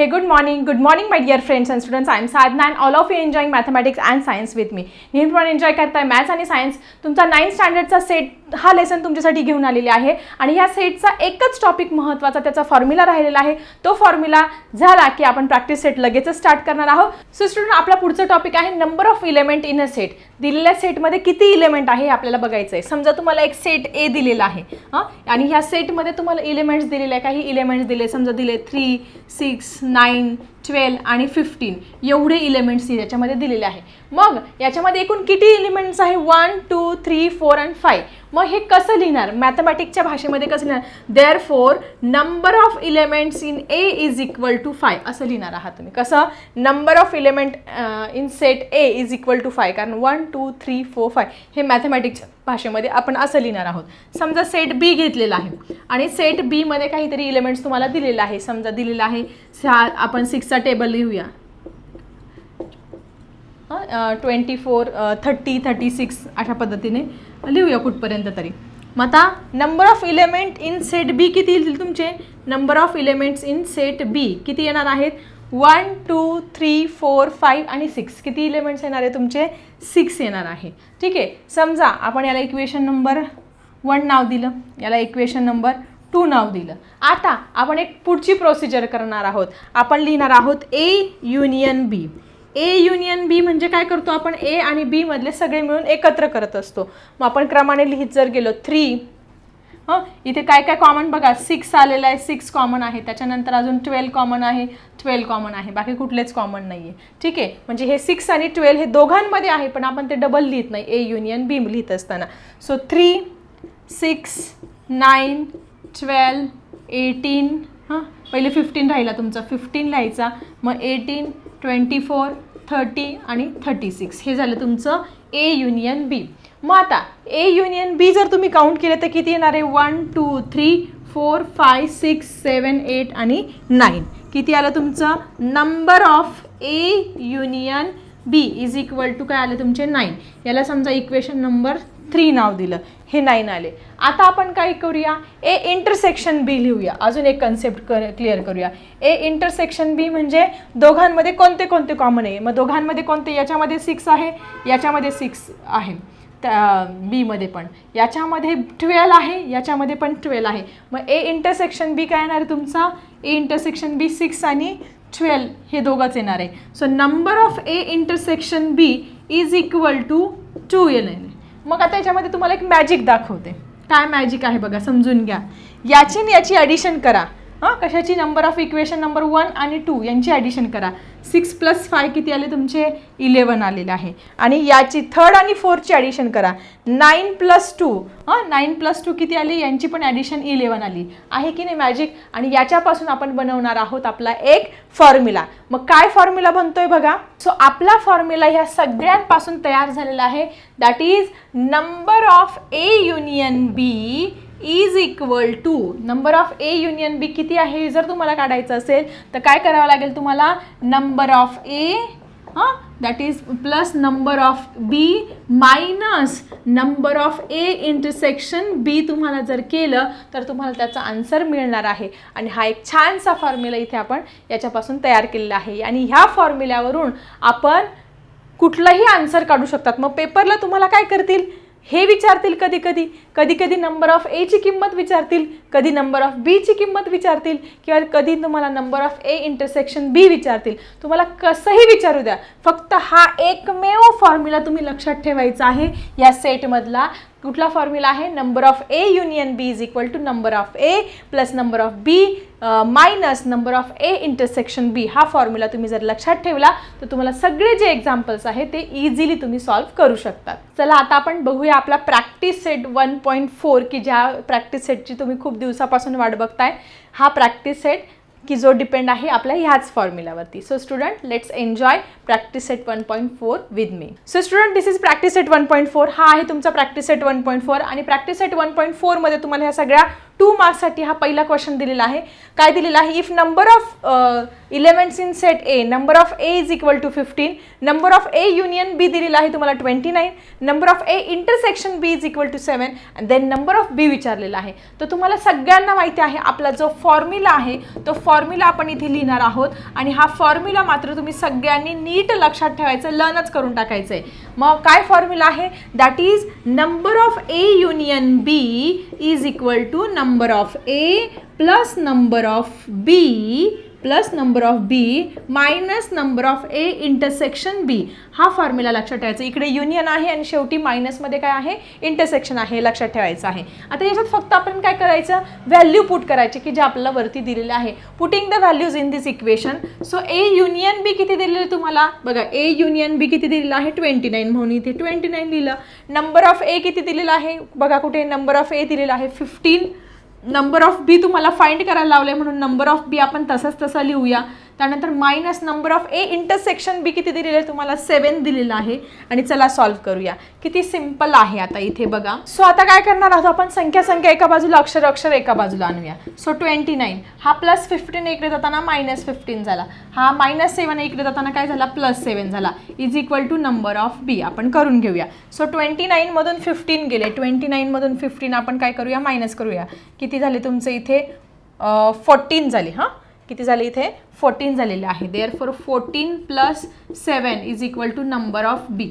Hey good morning good morning my dear friends and students I am Sadhana and all of you enjoying mathematics and science with me नेहमीप्रमाणे enjoy करताय maths आणि science तुमचा ninth स्टँडर्डचा set हा lesson तुमच्यासाठी घेऊन आलेली आहे. आणि ह्या सेटचा एकच टॉपिक महत्त्वाचा त्याचा फॉर्म्युला राहिलेला आहे. तो फॉर्म्युला झाला की आपण प्रॅक्टिस सेट लगेचच स्टार्ट करणार आहोत. सो स्टुडंट आपला पुढचं टॉपिक आहे number of element in a set दिलेल्या सेटमध्ये किती इलेमेंट आहे हे आपल्याला बघायचं आहे. समजा तुम्हाला एक सेट ए दिलेला आहे हां? आणि ह्या सेटमध्ये तुम्हाला इलेमेंट्स दिलेले आहे. काही इलेमेंट्स दिले समजा दिले थ्री सिक्स नाईन ट्वेल्व आणि फिफ्टीन एवढे इलेमेंट्स याच्यामध्ये दिलेले आहे. मग याच्यामध्ये एकूण किती एलिमेंट्स आहे? One two three four and five मग हे कसं लिहिणार? मॅथमॅटिकच्या भाषेमध्ये कसं लिहिणार? Therefore number of elements in A is equal to five असं लिहिणार आहात तुम्ही. कसं? Number of element in set A is equal to five कारण one two three four five हे मॅथमॅटिक्सच्या भाषेमध्ये आपण असं लिहिणार आहोत. समजा सेट बी घेतलेला आहे. आणि सेट बीमध्ये काहीतरी इलेमेंट्स तुम्हाला दिलेलं आहे. समजा दिलेला आहे सहा आपण सिक्सचा टेबल लिहूया. Twenty four thirty thirty six अशा पद्धतीने लिहूया कुठपर्यंत तरी. मग आता number of element in set B किती येतील तुमचे? Number of elements in set B किती येणार आहेत? One two three four five आणि सिक्स किती इलेमेंट्स येणार आहे तुमचे? सिक्स येणार आहे. ठीक आहे? समजा आपण याला इक्वेशन नंबर वन नाव दिलं. याला इक्वेशन नंबर टू नाव दिलं. आता आपण एक पुढची प्रोसिजर करणार आहोत. आपण लिहिणार आहोत ए युनियन बी ए युनियन बी म्हणजे काय करतो आपण? ए आणि बी मधले सगळे मिळून एकत्र करत असतो. मग आपण क्रमाने लिहित जर गेलो थ्री हं? इथे काय काय कॉमन बघा? सिक्स आलेलं आहे. सिक्स कॉमन आहे. त्याच्यानंतर अजून ट्वेल्व कॉमन आहे. ट्वेल्व कॉमन आहे. बाकी कुठलेच कॉमन नाही आहे ठीक आहे? म्हणजे हे सिक्स आणि ट्वेल्व हे दोघांमध्ये आहे पण आपण ते डबल लिहित नाही. ए युनियन बी लिहित असताना. So three six nine twelve eighteen हां? पहिले फिफ्टीन राहिला तुमचा. फिफ्टीन लिहायचा. मग एटीन ट्वेंटी फोर थर्टी आणि थर्टी सिक्स. हे झालं तुमचं ए युनियन बी मग आता ए युनियन बी जर तुम्ही काउंट केले तर किती येणार आहे? One two three four five six seven eight आणि नाईन किती आलं तुमचं? Number of A union B is equal to काय आलं तुमचे? नाईन याला समजा इक्वेशन नंबर थ्री नाव दिलं. हे नाईन आले. आता आपण काय करूया? ए इंटरसेक्शन बी लिहूया. अजून एक कन्सेप्ट कर क्लिअर करूया. ए इंटरसेक्शन बी म्हणजे दोघांमध्ये कोणते कोणते कॉमन आहे? मग दोघांमध्ये कोणते? याच्यामध्ये सिक्स आहे याच्यामध्ये सिक्स आहे. त्या बीमध्ये पण. याच्यामध्ये ट्वेल्व आहे याच्यामध्ये पण ट्वेल्व आहे. मग ए इंटरसेक्शन बी काय येणार आहे तुमचा? ए इंटरसेक्शन बी सिक्स आणि ट्वेल्व हे दोघंच येणार आहे. So number of A intersection B is equal to two येणार मग आता याच्यामध्ये तुम्हाला एक मॅजिक दाखवते. काय मॅजिक आहे बघा समजून घ्या. याची आणि याची ॲडिशन करा. हां कशाची number of equation number one आणि टू यांची ॲडिशन करा. सिक्स प्लस फाय किती आले तुमचे? इलेवन आलेले आहे. आणि याची थर्ड आणि फोर्थची ॲडिशन करा. नाईन प्लस टू हां नाईन प्लस टू किती आली? यांची पण ॲडिशन इलेवन आली. आहे की नाही मॅजिक आणि याच्यापासून आपण बनवणार आहोत आपला एक फॉर्म्युला मग काय फॉर्म्युला बनतोय बघा? सो आपला फॉर्म्युला ह्या सगळ्यांपासून तयार झालेला आहे. That is number of A union B is equal to number of A union B किती आहे? जर तुम्हाला काढायचं असेल तर काय करावं लागेल तुम्हाला? नंबर ऑफ ए हां? That is plus number of B minus number of A intersection B तुम्हाला जर केलं तर तुम्हाला त्याचा आन्सर मिळणार आहे. आणि हा एक छानसा फॉर्म्युला इथे आपण याच्यापासून तयार केलेला आहे. आणि ह्या फॉर्म्युल्यावरून आपण कुठलाही आन्सर काढू शकतात. मग पेपरला तुम्हाला काय करतील? हे विचारतील कधी कधी. कधी कधी नंबर ऑफ एची किंमत विचारतील कधी नंबर ऑफ बीची किंमत विचारतील किंवा कधी तुम्हाला number of A intersection B विचारतील. तुम्हाला कसंही विचारू द्या. फक्त हा एकमेव फॉर्म्युला तुम्ही लक्षात ठेवायचा आहे या सेटमधला कुठला फॉर्म्युला आहे? Number of A union B is equal to number of A plus number of B minus number of A intersection B हा फॉर्म्युला तुम्ही जर लक्षात ठेवला तर तुम्हाला सगळे जे एक्झाम्पल्स आहेत ते इझिली तुम्ही सॉल्व्ह करू शकतात. चला आता आपण बघूया आपला practice set one point four की ज्या प्रॅक्टिस सेटची तुम्ही खूप दिवसापासून वाट बघताय हा प्रॅक्टिस सेट की जो डिपेंड आहे आपल्या ह्याच फॉर्म्युलावरती so student let's enjoy practice set one point four with me so student this is practice set one point four हा आहे तुमचा practice set one point four आणि प्रॅक्टिस सेट वन पॉईंट फोरमध्ये तुम्हाला ह्या सगळ्या टू मार्क्ससाठी हा पहिला क्वेश्चन दिलेला आहे. काय दिलेला आहे? If number of elements in set A number of A is equal to fifteen number of A union B दिलेला आहे तुम्हाला twenty nine number of A intersection B is equal to seven and then number of B विचारलेला आहे. तर तुम्हाला सगळ्यांना माहिती आहे आपला जो फॉर्म्युला आहे तो फॉर्म्युला आपण इथे लिहिणार आहोत आणि हा फॉर्म्युला मात्र तुम्ही सगळ्यांनी नीट लक्षात ठेवायचं लर्नच करून टाकायचं आहे मग काय फॉर्म्युला आहे? That is number of A union B is equal to number of A plus number of B plus number of B minus number of A intersection B हा फॉर्म्युला लक्षात ठेवायचा. इकडे युनियन आहे आणि शेवटी मायनसमध्ये काय आहे? इंटरसेक्शन आहे लक्षात ठेवायचं आहे. आता याच्यात फक्त आपण काय करायचं? व्हॅल्यू पुट करायचे की जे आपल्याला वरती दिलेलं आहे. Putting the values in this equation so A union B किती दिलेलं आहे तुम्हाला? बघा ए युनियन बी किती दिलेलं आहे? ट्वेंटी नाईन म्हणून इथे ट्वेंटी नाईन लिहिलं. नंबर ऑफ ए किती दिलेलं आहे? बघा कुठे नंबर ऑफ ए दिलेला आहे? फिफ्टीन नंबर ऑफ बी तुम्हाला फाइंड करायला लावले म्हणून नंबर ऑफ बी आपण तसंच तसं लिहूया. त्यानंतर minus number of A intersection B किती दिलेलं आहे? तुम्हाला सेवन दिलेलं आहे. आणि चला सॉल्व्ह करूया. किती सिंपल आहे आता इथे बघा. सो आता काय करणार आहोत आपण? संख्या संख्या एका बाजूला अक्षर अक्षर एका बाजूला आणूया. सो ट्वेंटी नाईन हा प्लस फिफ्टीन इकडे जाताना मायनस फिफ्टीन झाला. हा मायनस सेवन इकडे जाताना काय झाला? प्लस सेवन झाला. Is equal to number of B आपण करून घेऊया. सो ट्वेंटी नाईनमधून फिफ्टीन गेले. ट्वेंटी नाईनमधून फिफ्टीन आपण काय करूया? मायनस करूया. किती झाले तुमचे इथे? फोर्टीन झाले हां? किती झाले इथे? फोर्टीन झालेले आहे. Therefore fourteen plus seven is equal to number of B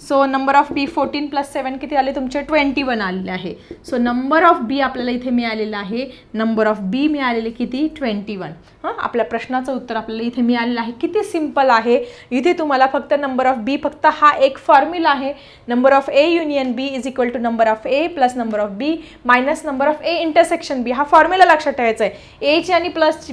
so number of B fourteen plus seven किती आले? तुमचे ट्वेंटी वन आलेले आहे. सो नंबर ऑफ बी आपल्याला इथे मिळालेलं आहे. नंबर ऑफ बी मिळालेले किती? ट्वेंटी वन हां? आपल्या प्रश्नाचं उत्तर आपल्याला इथे मिळालेलं आहे. किती सिंपल आहे. इथे तुम्हाला फक्त नंबर ऑफ बी फक्त हा एक फॉर्म्युला आहे. Number of A union B is equal to number of A plus number of B minus number of A intersection B हा फॉर्म्युला लक्षात ठेवायचा आहे. एची आणि प्लस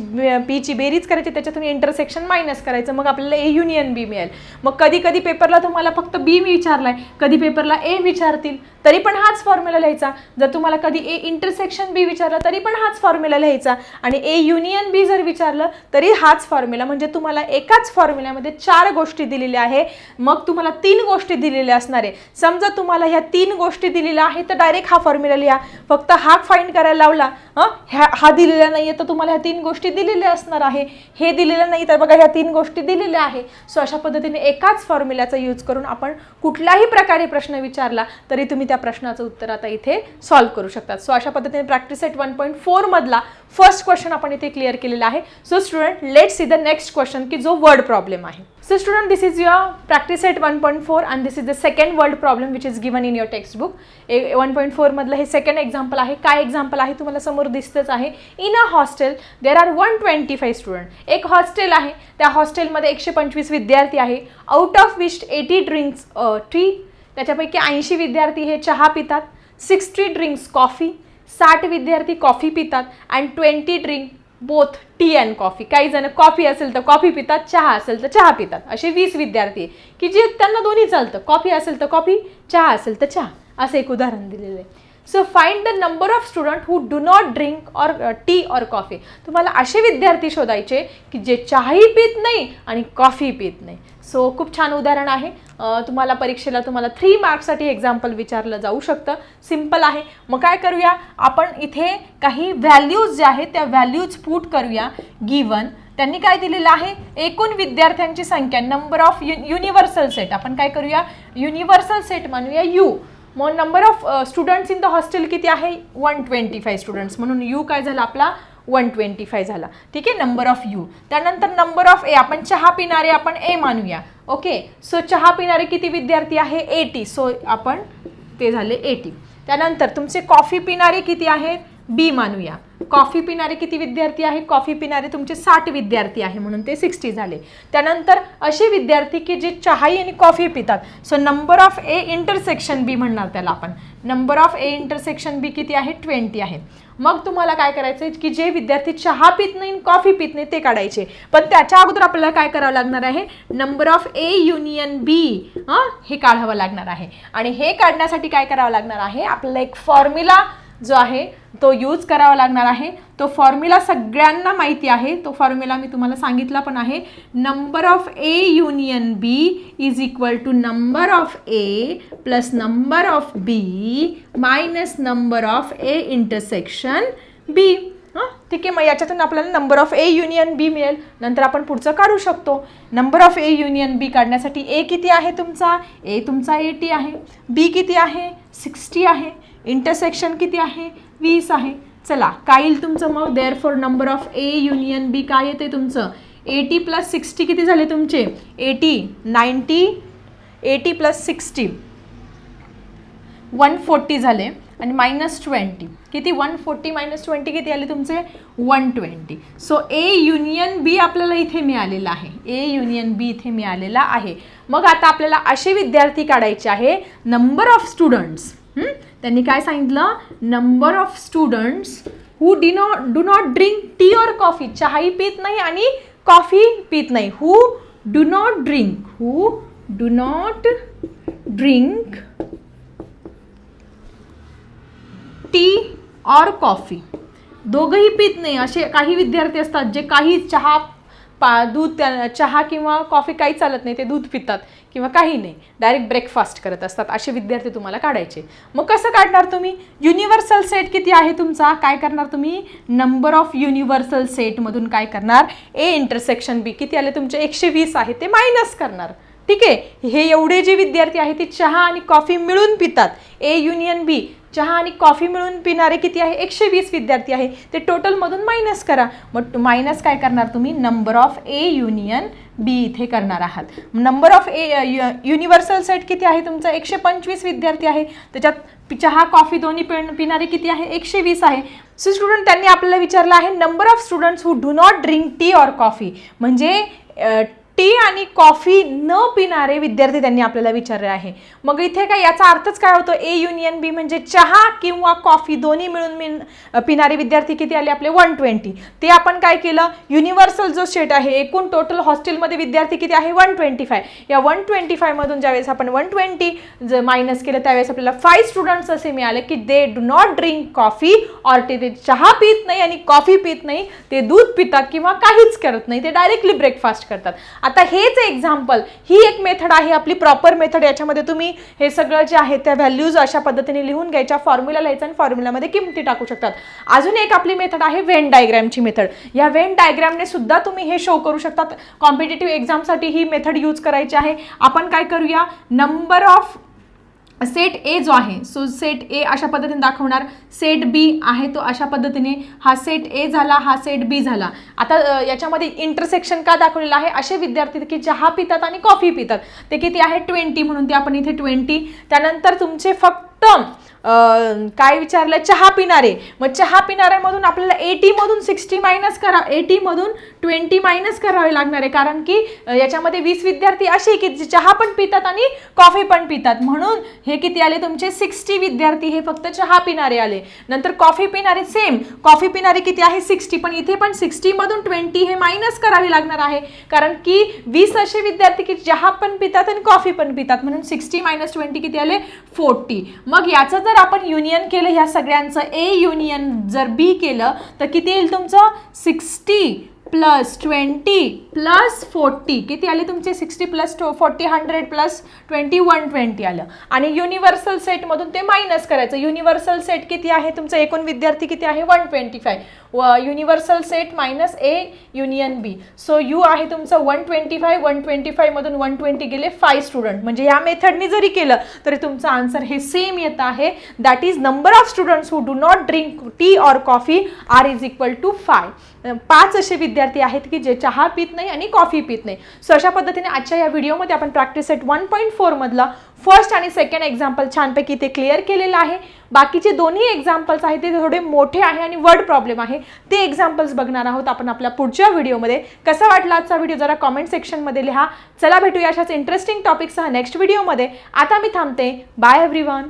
बीची बेरीज करायची त्याच्यातून इंटरसेक्शन मायनस करायचं. मग आपल्याला ए युनियन बी मिळेल. मग कधी कधी पेपरला तुम्हाला फक्त बी विचारलाय कधी पेपरला ए विचारतील तरी पण हाच फॉर्म्युला लिहायचा. जर तुम्हाला कधी ए इंटरसेक्शन बी विचारलं तरी पण हाच फॉर्म्युला लिहायचा. आणि ए युनियन बी जर विचारलं तरी हाच फॉर्म्युला म्हणजे तुम्हाला एकाच फॉर्म्युल्यामध्ये चार गोष्टी दिलेल्या आहे. मग तुम्हाला तीन गोष्टी दिलेल्या असणार आहे. समजा तुम्हाला ह्या तीन गोष्टी दिलेल्या आहे तर डायरेक्ट हा फॉर्म्युला लिहा. फक्त हा फाईंड करायला लावला ह्या हा दिलेला नाही आहे तर तुम्हाला ह्या तीन गोष्टी दिलेल्या असणार आहे. हे दिलेलं नाही तर बघा ह्या तीन गोष्टी दिलेल्या आहे. सो अशा पद्धतीने एकाच फॉर्म्युल्याचा यूज करून आपण कुठल्याही प्रकारे प्रश्न विचारला तरी तुम्ही त्या प्रश्नाचं उत्तर आता इथे सॉल्व्ह करू शकतात सो अशा पद्धतीने प्रॅक्टिस सेट वन पॉईंट फोरमधला फर्स्ट क्वेश्चन आपण इथे क्लिअर केलेला आहे. So student let see the next question की जो वर्ड प्रॉब्लेम आहे. So student this is your practice set one point four and this is the second world problem which is given in your textbook A one point फोरमधलं हे second example आहे. काय example आहे? तुम्हाला समोर दिसतंच आहे. In a hostel there are one twenty five student एक hostel आहे. त्या हॉस्टेलमध्ये एकशे पंचवीस विद्यार्थी आहे. Out of which eighty drinks tea त्याच्यापैकी ऐंशी विद्यार्थी हे चहा पितात. सिक्स्टी ड्रिंक्स कॉफी साठ विद्यार्थी कॉफी पितात and twenty drink both tea and coffee काही जण कॉफी असेल तर कॉफी पितात चहा असेल तर चहा पितात. असे वीस विद्यार्थी आहे की जे त्यांना दोन्ही चालतं. कॉफी असेल तर कॉफी चहा असेल तर चहा. असं एक उदाहरण दिलेलं आहे. So find the number of student who do not drink or tea or coffee तुम्हाला असे विद्यार्थी शोधायचे की जे चहाही पित नाही आणि कॉफी पित नाही. सो खूप छान उदाहरण आहे. तुम्हाला परीक्षेला तुम्हाला थ्री मार्क्ससाठी एक्झाम्पल विचारलं जाऊ शकतं. सिंपल आहे. मग काय करूया? आपण इथे काही व्हॅल्यूज जे आहेत त्या व्हॅल्यूज पुट करूया. गिवन त्यांनी काय दिलेलं आहे? एकूण विद्यार्थ्यांची संख्या number of U universal set आपण काय करूया? युनिव्हर्सल सेट म्हणूया यू मग number of students in the hostel किती आहे? वन ट्वेंटी फाय स्टुडंट्स म्हणून यू काय झाला आपला? वन ट्वेंटी फाय झाला. ठीक आहे? नंबर ऑफ यू त्यानंतर नंबर ऑफ ए आपण चहा पिणारे आपण ए मानूया. ओके सो चहा पिणारे किती विद्यार्थी आहे? एटी सो आपण ते झाले एटी त्यानंतर तुमचे कॉफी पिणारे किती आहेत? बी मानूया. कॉफी पिणारे किती विद्यार्थी आहेत? कॉफी पिणारे तुमचे साठ विद्यार्थी आहे म्हणून ते सिक्स्टी झाले. त्यानंतर असे विद्यार्थी की जे चहाई आणि कॉफी पितात. So number of A intersection B म्हणणार त्याला आपण. Number of A intersection B किती आहे? ट्वेंटी आहे. मग तुम्हाला काय करायचं आहे की जे विद्यार्थी चहा पित नाही कॉफी पित नाही ते काढायचे. पण त्याच्या अगोदर आपल्याला काय करावं लागणार आहे? Number of A union B हां? हे काढावं लागणार आहे. आणि हे काढण्यासाठी काय करावं लागणार आहे? आपल्याला एक फॉर्म्युला जो आहे तो यूज करावा लागणार आहे. तो फॉर्म्युला सगळ्यांना माहिती आहे. तो फॉर्म्युला मी तुम्हाला सांगितला पण आहे. Number of A union B is equal to number of A plus number of B minus number of A intersection B ठीक आहे मग याच्यातून आपल्याला number of A union B मिळेल. नंतर आपण पुढचं काढू शकतो. Number of A union B काढण्यासाठी ए किती आहे तुमचा? ए तुमचा एटी आहे. बी किती आहे? सिक्स्टी आहे. इंटरसेक्शन किती आहे? वीस आहे. चला काय येईल तुमचं मग. Therefore number of A union B काय येते तुमचं? एटी प्लस सिक्स्टी किती झाले तुमचे? Eighty ninety eighty plus sixty one forty झाले. आणि मायनस ट्वेंटी किती? वन फोर्टी मायनस ट्वेंटी किती आले तुमचे? One twenty so A union B आपल्याला इथे मिळालेला आहे. ए युनियन बी इथे मिळालेला आहे. मग आता आपल्याला असे विद्यार्थी काढायचे आहे. नंबर ऑफ स्टुडंट्स त्यांनी काय सांगितलं? Number of students who do not do not drink tea or coffee चहाही पित नाही आणि कॉफी पित नाही. Who do not drink who do not drink tea or coffee. दोघंही पित नाही. असे काही विद्यार्थी असतात जे काही चहा पा दूध त्या चहा किंवा कॉफी काही चालत नाही ते दूध पितात किंवा काही नाही. डायरेक्ट ब्रेकफास्ट करत असतात. असे विद्यार्थी तुम्हाला काढायचे. मग कसं काढणार तुम्ही? युनिव्हर्सल सेट किती आहे तुमचा? काय करणार तुम्ही? नंबर ऑफ युनिव्हर्सल सेटमधून काय करणार? A intersection B. किती आले तुमचे? एकशे वीस आहे. ते मायनस करणार. ठीक आहे? हे एवढे जे विद्यार्थी आहेत ते चहा आणि कॉफी मिळून पितात. A union B. चहा आणि कॉफी मिळून पिणारे किती आहे? एकशे वीस विद्यार्थी आहे. ते टोटलमधून मायनस करा. मग मायनस काय करणार तुम्ही? Number of A union B इथे करणार आहात. Number of A universal set किती आहे तुमचा? एकशे पंचवीस विद्यार्थी आहे. त्याच्यात चहा कॉफी दोन्ही पिण पिणारे किती आहे? एकशे वीस आहे. सो स्टुडंट त्यांनी आपल्याला विचारलं आहे number of students who do not drink tea or coffee म्हणजे टी आणि कॉफी न पिणारे विद्यार्थी त्यांनी आपल्याला विचारले आहे. मग इथे काय याचा अर्थच काय होतो? ए युनियन बी म्हणजे चहा किंवा कॉफी दोन्ही मिळून मिन पिणारे विद्यार्थी किती आले? आपले वन ट्वेंटी ते आपण काय केलं? युनिव्हर्सल जो सेट आहे एकूण टोटल हॉस्टेलमध्ये विद्यार्थी किती आहे? वन ट्वेंटी फाय या वन ट्वेंटी फायमधून ज्यावेळेस आपण वन ट्वेंटी जर मायनस केलं त्यावेळेस आपल्याला फाय स्टुडंट्स असे मिळाले की they do not drink coffee or ते ते चहा पित नाही आणि कॉफी पित नाही. ते दूध पितात किंवा काहीच करत नाही. ते डायरेक्टली ब्रेकफास्ट करतात. आता हेच एक्झाम्पल ही एक मेथड आहे आपली प्रॉपर मेथड याच्यामध्ये तुम्ही हे सगळं जे आहे त्या व्हॅल्यूज अशा पद्धतीने लिहून घ्यायच्या फॉर्म्युला लिहायचा आणि फॉर्म्युलामध्ये किमती टाकू शकतात. अजून एक आपली मेथड आहे वेन डायग्रॅमची मेथड या वेन डायग्रॅमने सुद्धा तुम्ही हे शो करू शकतात. कॉम्पिटेटिव्ह एक्झामसाठी ही मेथड यूज करायची आहे. आपण काय करूया? नंबर ऑफ सेट ए जो आहे सो सेट ए अशा पद्धतीने दाखवणार. सेट बी आहे तो अशा पद्धतीने. हा सेट ए झाला हा सेट बी झाला. आता याच्यामध्ये इंटरसेक्शन का दाखवलेलं आहे? असे विद्यार्थी की चहा पितात आणि कॉफी पितात. ते किती आहे? ट्वेंटी म्हणून ते आपण इथे ट्वेंटी त्यानंतर तुमचे फक्त काय विचारलं? चहा पिणारे. मग चहा पिणाऱ्यामधून आपल्याला एटीमधून सिक्स्टी मायनस करा. एटीमधून ट्वेंटी मायनस करावे लागणार आहे. कारण की याच्यामध्ये वीस विद्यार्थी असे की जे चहा पण पितात आणि कॉफी पण पितात. म्हणून हे किती आले? तुमचे सिक्स्टी विद्यार्थी हे फक्त चहा पिणारे आले. नंतर कॉफी पिणारे सेम. कॉफी पिणारे किती आहे? सिक्स्टी. पण इथे पण सिक्स्टीमधून ट्वेंटी हे मायनस करावे लागणार आहे. कारण की वीस असे विद्यार्थी की चहा पण पितात आणि कॉफी पण पितात. म्हणून सिक्स्टी मायनस ट्वेंटी किती आले? फोर्टी. मग याचं जर आपण युनियन केलं ह्या सगळ्यांचं ए युनियन जर बी केलं तर किती येईल तुमचं? Sixty. Plus twenty plus forty. किती आले तुमचे? Sixty plus forty hundred plus twenty one twenty आलं. आणि युनिव्हर्सल सेटमधून ते मायनस करायचं. युनिव्हर्सल सेट किती आहे? तुमचं एकूण विद्यार्थी किती आहे? One twenty five universal set minus A union B so U आहे तुमचं one twenty five one twenty फायमधून one twenty गेले फाय स्टुडंट म्हणजे या मेथडनी जरी केलं तरी तुमचं आन्सर हे सेम येत आहे. That is number of students who do not drink tea or coffee are is equal to five पाच असे विद्यार्थी आहेत की जे चहा पित नाही आणि कॉफी पित नाही. सो अशा पद्धतीने आजच्या या व्हिडिओमध्ये आपण प्रॅक्टिस सेट वन पॉईंट फोरमधला फर्स्ट आणि सेकंड एक्झाम्पल छानपैकी ते क्लिअर केलेलं आहे. बाकीचे दोन्ही एक्झाम्पल्स आहेत ते थोडे मोठे आहे आणि वर्ड प्रॉब्लेम आहे. ते एक्झाम्पल्स बघणार आहोत आपण आपल्या पुढच्या व्हिडिओमध्ये कसा वाटला आजचा व्हिडिओ जरा कॉमेंट सेक्शनमध्ये लिहा. चला भेटूया अशाच इंटरेस्टिंग टॉपिकसह नेक्स्ट व्हिडिओमध्ये आता मी थांबते. Bye everyone